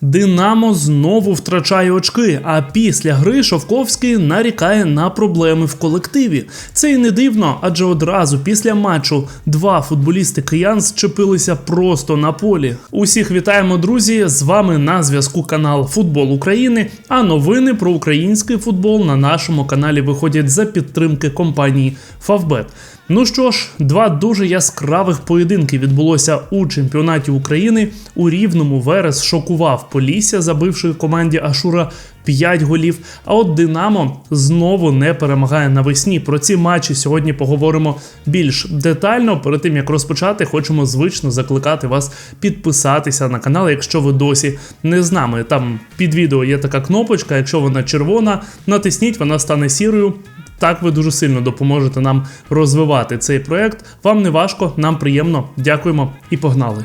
Динамо знову втрачає очки. А після гри Шовковський нарікає на проблеми в колективі. Це і не дивно, адже одразу після матчу два футболісти киян зчепилися просто на полі. Усіх вітаємо, друзі! З вами на зв'язку канал Футбол України. А новини про український футбол на нашому каналі виходять за підтримки компанії Фавбет. Ну що ж, два дуже яскравих поєдинки відбулося у чемпіонаті України. У рівному Верес шокував Полісся, забивши команді Ашура 5 голів. А от Динамо знову не перемагає навесні. Про ці матчі сьогодні поговоримо більш детально. Перед тим як розпочати, хочемо звично закликати вас підписатися на канал, якщо ви досі не з нами. Там під відео є така кнопочка. Якщо вона червона, натисніть, вона стане сірою. Так ви дуже сильно допоможете нам розвивати цей проект. Вам не важко, нам приємно. Дякуємо і погнали.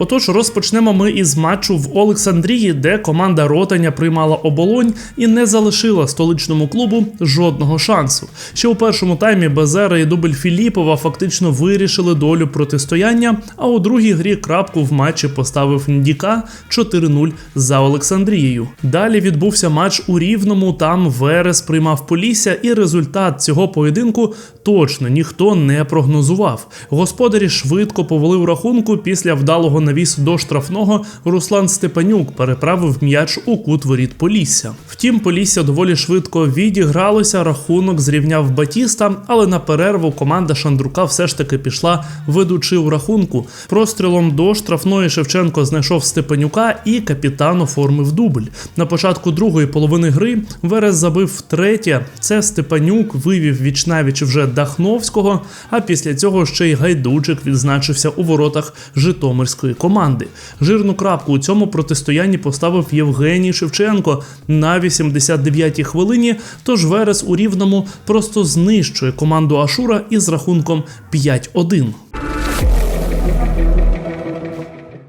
Отож, розпочнемо ми із матчу в Олександрії, де команда Ротаня приймала оболонь і не залишила столичному клубу жодного шансу. Ще у першому таймі Безера і дубль Філіпова фактично вирішили долю протистояння. А у другій грі крапку в матчі поставив Ndіка 4-0 за Олександрією. Далі відбувся матч у Рівному. Там Верес приймав Полісся, і результат цього поєдинку точно ніхто не прогнозував. Господарі швидко повели в рахунку після вдалого навіс до штрафного Руслан Степанюк переправив м'яч у кут воріт Полісся. Втім, Полісся доволі швидко відігралося, рахунок зрівняв Батіста, але на перерву команда Шандрука все ж таки пішла, ведучи у рахунку. Прострілом до штрафної Шевченко знайшов Степанюка і капітан оформив дубль. На початку другої половини гри Верес забив втретє. Це Степанюк вивів вічнавіч вже Дахновського. А після цього ще й гайдучик відзначився у воротах Житомирської команди. Жирну крапку у цьому протистоянні поставив Євгеній Шевченко на 89-й хвилині. Тож Верес у рівному просто знищує команду Ашура із рахунком 5-1.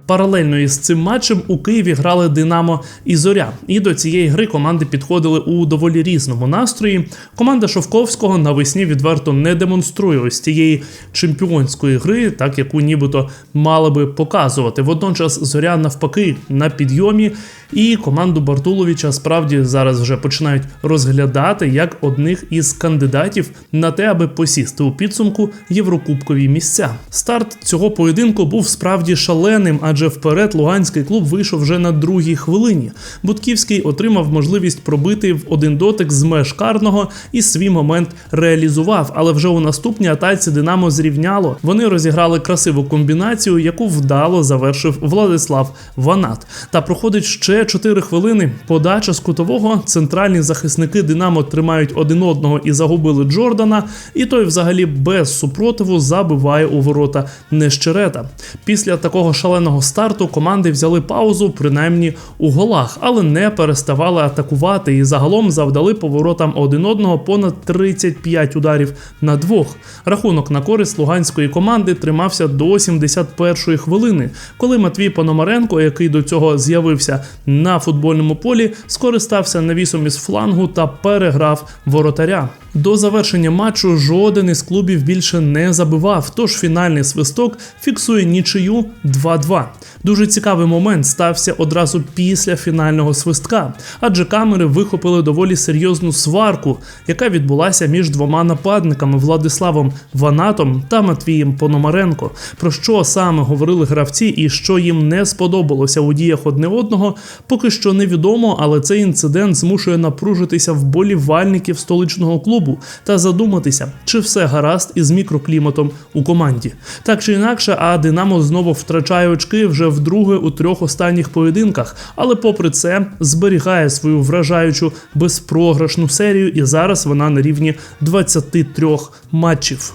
Паралельно із цим матчем у Києві грали Динамо і Зоря. І до цієї гри команди підходили у доволі різному настрої. Команда Шовковського навесні відверто не демонструє ось цієї чемпіонської гри, так яку нібито мали би показувати. Водночас зоря навпаки на підйомі. І команду Бартуловича справді зараз вже починають розглядати як одних із кандидатів на те, аби посісти у підсумку єврокубкові місця. Старт цього поєдинку був справді шаленим, адже вперед Луганський клуб вийшов вже на другій хвилині. Будківський отримав можливість пробити в один дотик з меж карного і свій момент реалізував. Але вже у наступній атаці Динамо зрівняло. Вони розіграли красиву комбінацію, яку вдало завершив Владислав Ванат. Та проходить ще 4 хвилини. Подача з кутового центральні захисники Динамо тримають один одного і загубили Джордана. І той, взагалі, без супротиву забиває у ворота Нещерета. Після такого шаленого старту команди взяли паузу, принаймні у голах, але не переставали атакувати і загалом завдали поворотам один одного понад 35 ударів на двох. Рахунок на користь луганської команди тримався до 71-ї хвилини, коли Матвій Пономаренко, який до цього з'явився на футбольному полі, скористався навісом із флангу та переграв воротаря. До завершення матчу жоден із клубів більше не забивав, тож фінальний свисток фіксує нічию 2-2. Дуже цікавий момент стався одразу після фінального свистка, адже камери вихопили доволі серйозну сварку, яка відбулася між двома нападниками Владиславом Ванатом та Матвієм Пономаренко. Про що саме говорили гравці і що їм не сподобалося у діях одне одного, поки що невідомо, але цей інцидент змушує напружитися вболівальників столичного клубу та задуматися, чи все гаразд із мікрокліматом у команді. Так чи інакше, а Динамо знову втрачає очки вже вдруге у трьох останніх поєдинках, але попри це зберігає свою вражаючу безпрограшну серію, і зараз вона на рівні 23 матчів.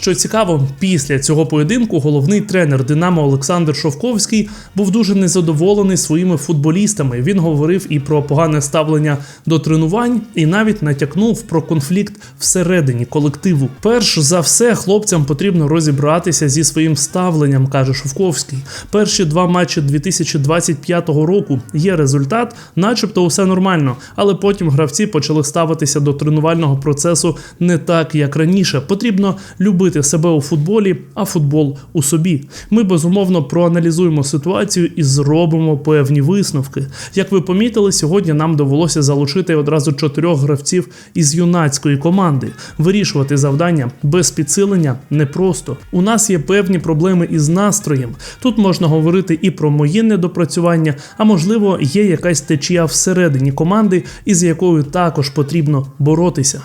Що цікаво, після цього поєдинку головний тренер Динамо Олександр Шовковський був дуже незадоволений своїми футболістами. Він говорив і про погане ставлення до тренувань, і навіть натякнув про конфлікт всередині колективу. Перш за все, хлопцям потрібно розібратися зі своїм ставленням, каже Шовковський. Перші два матчі 2025 року є результат, начебто, усе нормально, але потім гравці почали ставитися до тренувального процесу не так, як раніше. Потрібно любити проявити себе у футболі, а футбол у собі. Ми безумовно проаналізуємо ситуацію і зробимо певні висновки. Як ви помітили, сьогодні нам довелося залучити одразу чотирьох гравців із юнацької команди. Вирішувати завдання без підсилення непросто. У нас є певні проблеми із настроєм. Тут можна говорити і про мої недопрацювання, а можливо, є якась течія всередині команди, із якою також потрібно боротися.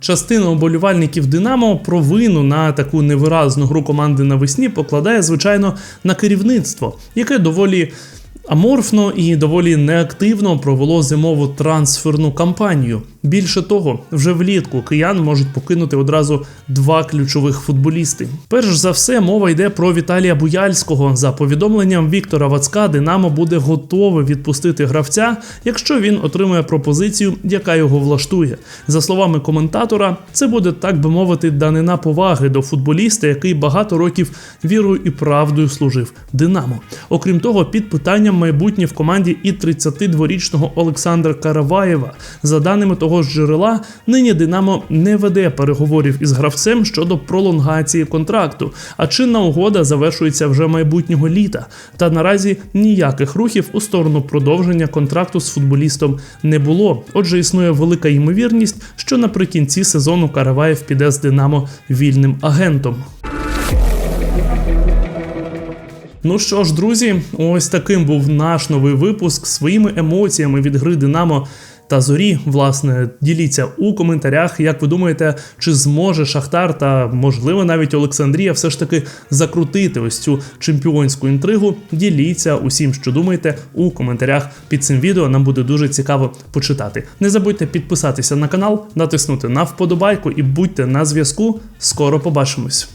Частина оболівальників Динамо провину на таку невиразну гру команди навесні покладає, звичайно, на керівництво, яке доволі аморфно і доволі неактивно провело зимову трансферну кампанію. Більше того, вже влітку киян можуть покинути одразу два ключових футболісти. Перш за все, мова йде про Віталія Буяльського. За повідомленням Віктора Вацка, Динамо буде готове відпустити гравця, якщо він отримує пропозицію, яка його влаштує. За словами коментатора, це буде так би мовити данина поваги до футболіста, який багато років вірою і правдою служив Динамо. Окрім того, під питанням майбутнє в команді і 32-річного Олександра Караваєва. За даними того ж джерела, нині Динамо не веде переговорів із гравцем щодо пролонгації контракту, а чинна угода завершується вже майбутнього літа. Та наразі ніяких рухів у сторону продовження контракту з футболістом не було. Отже, існує велика ймовірність, що наприкінці сезону Караваєв піде з Динамо вільним агентом. Ну що ж, друзі, ось таким був наш новий випуск своїми емоціями від гри Динамо. Та зорі, власне, діліться у коментарях, як ви думаєте, чи зможе Шахтар та, можливо, навіть Олександрія все ж таки закрутити ось цю чемпіонську інтригу. Діліться усім, що думаєте, у коментарях під цим відео. Нам буде дуже цікаво почитати. Не забудьте підписатися на канал, натиснути на вподобайку і будьте на зв'язку. Скоро побачимось.